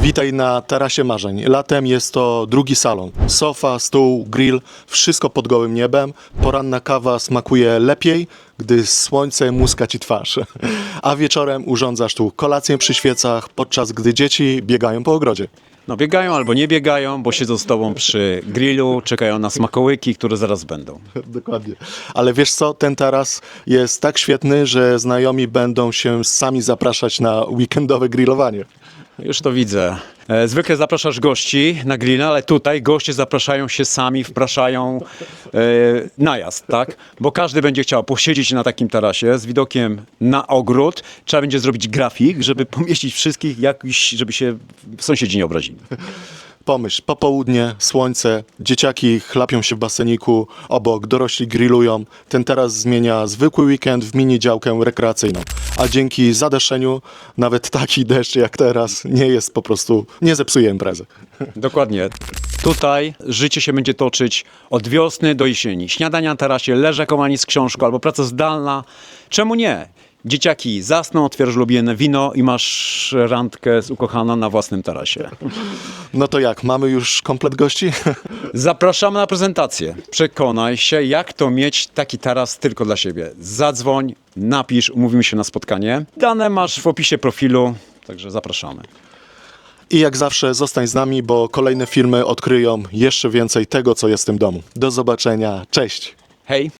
Witaj na tarasie marzeń. Latem jest to drugi salon. Sofa, stół, grill, wszystko pod gołym niebem. Poranna kawa smakuje lepiej, gdy słońce muska ci twarz. A wieczorem urządzasz tu kolację przy świecach, podczas gdy dzieci biegają po ogrodzie. No biegają albo nie biegają, bo siedzą z tobą przy grillu, czekają na smakołyki, które zaraz będą. Dokładnie. Ale wiesz co, ten taras jest tak świetny, że znajomi będą się sami zapraszać na weekendowe grillowanie. Już to widzę. E, Zwykle zapraszasz gości na grilla, ale tutaj goście zapraszają się sami, wpraszają e, najazd, tak? Bo każdy będzie chciał posiedzieć na takim tarasie z widokiem na ogród. Trzeba będzie zrobić grafik, żeby pomieścić wszystkich jakiś, żeby się sąsiedzi nie obrazili. Pomyśl, popołudnie, słońce, dzieciaki chlapią się w baseniku, obok dorośli grillują. Ten taras zmienia zwykły weekend w mini działkę rekreacyjną. A dzięki zadeszeniu nawet taki deszcz jak teraz nie jest po prostu, nie zepsuje imprezy. Dokładnie. Tutaj życie się będzie toczyć od wiosny do jesieni. Śniadania na tarasie, leżakowanie z książką albo praca zdalna. Czemu nie? Dzieciaki zasną, otwierasz ulubione wino i masz randkę z ukochaną na własnym tarasie. No to jak, mamy już komplet gości? Zapraszamy na prezentację. Przekonaj się, jak to mieć taki taras tylko dla siebie. Zadzwoń, napisz, umówimy się na spotkanie. Dane masz w opisie profilu, także zapraszamy. I jak zawsze zostań z nami, bo kolejne filmy odkryją jeszcze więcej tego, co jest w tym domu. Do zobaczenia, cześć! Hej!